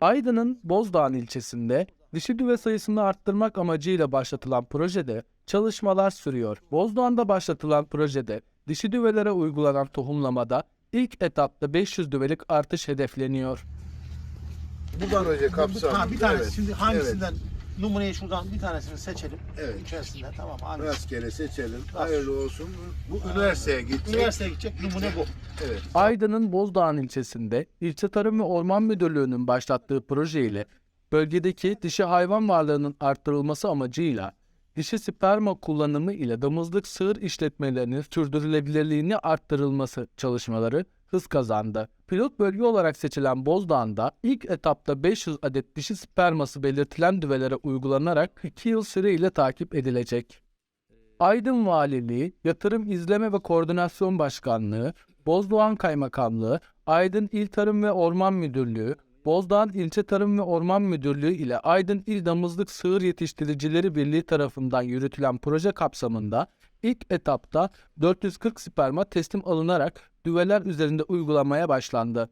Aydın'ın Bozdağ ilçesinde dişi düve sayısını arttırmak amacıyla başlatılan projede çalışmalar sürüyor. Bozdağ'da başlatılan projede dişi düvelere uygulanan tohumlamada ilk etapta 500 düvelik artış hedefleniyor. Buradan önce kapsam. Ha, bir tanesi. Evet, Şimdi hangisinden numuneyi şuradan bir tanesini seçelim. Evet. İçerisinden tamam. Evet. Hangisi? Rastgele seçelim. Hayırlı olsun. Bu üniversiteye gidecek. Üniversiteye gidecek numune bu. Evet. Aydın'ın Bozdağ ilçesinde İlçe Tarım ve Orman Müdürlüğü'nün başlattığı proje ile bölgedeki dişi hayvan varlığının arttırılması amacıyla dişi sperma kullanımı ile damızlık sığır işletmelerinin sürdürülebilirliğini arttırılması çalışmaları hız kazandı. Pilot bölge olarak seçilen Bozdağ'da ilk etapta 500 adet dişi sperması belirtilen düvelere uygulanarak 2 yıl süreyle takip edilecek. Aydın Valiliği, Yatırım İzleme ve Koordinasyon Başkanlığı, Bozdoğan Kaymakamlığı, Aydın İl Tarım ve Orman Müdürlüğü, Bozdağ İlçe Tarım ve Orman Müdürlüğü ile Aydın İl Damızlık Sığır Yetiştiricileri Birliği tarafından yürütülen proje kapsamında ilk etapta 440 sperma teslim alınarak düveler üzerinde uygulamaya başlandı.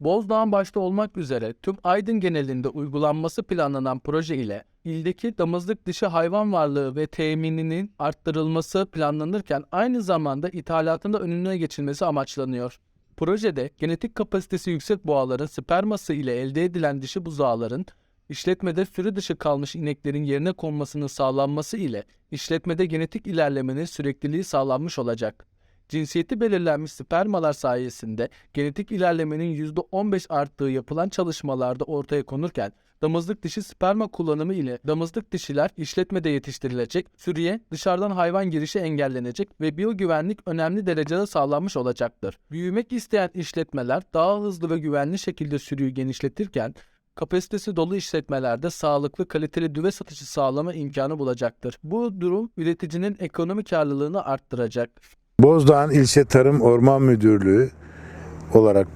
Bozdağ başta olmak üzere tüm Aydın genelinde uygulanması planlanan proje ile ildeki damızlık dişi hayvan varlığı ve temininin arttırılması planlanırken aynı zamanda ithalatında önüne geçilmesi amaçlanıyor. Projede genetik kapasitesi yüksek boğaların sperması ile elde edilen dişi buzağların işletmede sürü dışı kalmış ineklerin yerine konmasının sağlanması ile işletmede genetik ilerlemenin sürekliliği sağlanmış olacak. Cinsiyeti belirlenmiş spermalar sayesinde genetik ilerlemenin %15 arttığı yapılan çalışmalarda ortaya konurken damızlık dişi sperma kullanımı ile damızlık dişiler işletmede yetiştirilecek, sürüye dışarıdan hayvan girişi engellenecek ve biyogüvenlik önemli derecede sağlanmış olacaktır. Büyümek isteyen işletmeler daha hızlı ve güvenli şekilde sürüyü genişletirken kapasitesi dolu işletmelerde sağlıklı kaliteli düve satışı sağlama imkanı bulacaktır. Bu durum üreticinin ekonomik karlılığını arttıracak. Bozdağ İlçe Tarım Orman Müdürlüğü olarak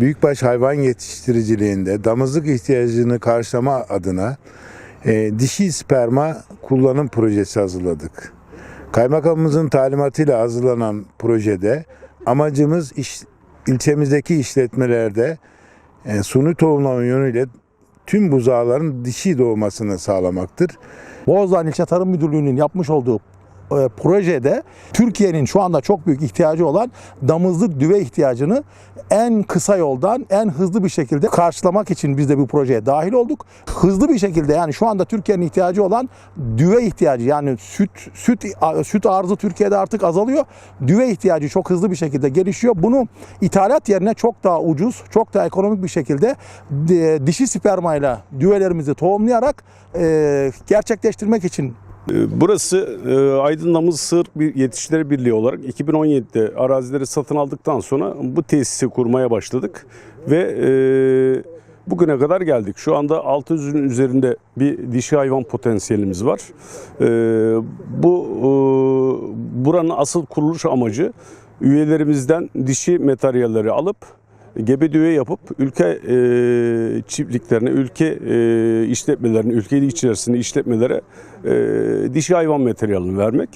büyükbaş hayvan yetiştiriciliğinde damızlık ihtiyacını karşılama adına eee, dişi sperma kullanım projesi hazırladık. Kaymakamımızın talimatıyla hazırlanan projede amacımız iş, ilçemizdeki işletmelerde e, suni tohumlama yönüyle tüm buzağların dişi doğmasını sağlamaktır. Bozdağ İlçe Tarım Müdürlüğü'nün yapmış olduğu e, projede Türkiye'nin şu anda çok büyük ihtiyacı olan damızlık düve ihtiyacını en kısa yoldan en hızlı bir şekilde karşılamak için biz de bu projeye dahil olduk. Hızlı bir şekilde yani şu anda Türkiye'nin ihtiyacı olan düve ihtiyacı yani süt süt süt arzı Türkiye'de artık azalıyor. Düve ihtiyacı çok hızlı bir şekilde gelişiyor. Bunu ithalat yerine çok daha ucuz, çok daha ekonomik bir şekilde e, dişi spermayla düvelerimizi tohumlayarak e, gerçekleştirmek için Burası e, Aydın Damız Sığır Yetiştiricileri Birliği olarak 2017'de arazileri satın aldıktan sonra bu tesisi kurmaya başladık ve e, bugüne kadar geldik. Şu anda 600'ün üzerinde bir dişi hayvan potansiyelimiz var. E, bu e, buranın asıl kuruluş amacı üyelerimizden dişi materyalleri alıp gebe düve yapıp ülke e, çiftliklerine, ülke e, işletmelerine, ülke içerisinde işletmelere e, dişi hayvan materyalini vermek.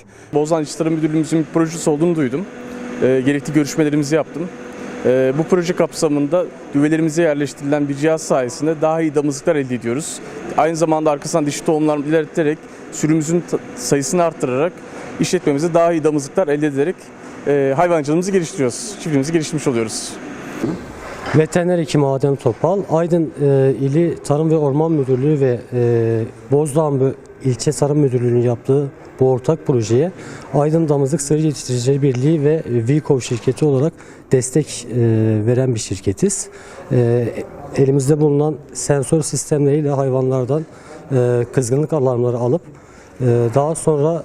İlçe Tarım Müdürlüğümüzün bir projesi olduğunu duydum. E, gerekli görüşmelerimizi yaptım. E, bu proje kapsamında düvelerimize yerleştirilen bir cihaz sayesinde daha iyi damızlıklar elde ediyoruz. Aynı zamanda arkasından dişi tohumlar ilerleterek sürümüzün sayısını arttırarak işletmemize daha iyi damızlıklar elde ederek e, hayvancılığımızı geliştiriyoruz. Çiftliğimizi geliştirmiş oluyoruz. Veteriner hekim Adem Topal, Aydın e, İli Tarım ve Orman Müdürlüğü ve e, Bozdağ İlçe Tarım Müdürlüğü'nün yaptığı bu ortak projeye Aydın Damızlık Sığır Yetiştiricileri Birliği ve Vicov şirketi olarak destek e, veren bir şirketiz. E, elimizde bulunan sensör sistemleriyle hayvanlardan e, kızgınlık alarmları alıp e, daha sonra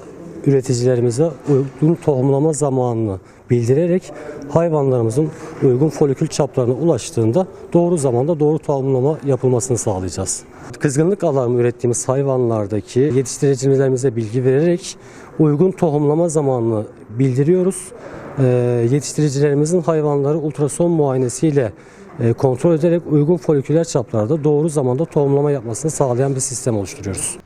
üreticilerimize uygun tohumlama zamanını bildirerek hayvanlarımızın uygun folikül çaplarına ulaştığında doğru zamanda doğru tohumlama yapılmasını sağlayacağız. Kızgınlık alarmı ürettiğimiz hayvanlardaki yetiştiricilerimize bilgi vererek uygun tohumlama zamanını bildiriyoruz. Ee, yetiştiricilerimizin hayvanları ultrason muayenesiyle e, kontrol ederek uygun foliküler çaplarda doğru zamanda tohumlama yapmasını sağlayan bir sistem oluşturuyoruz.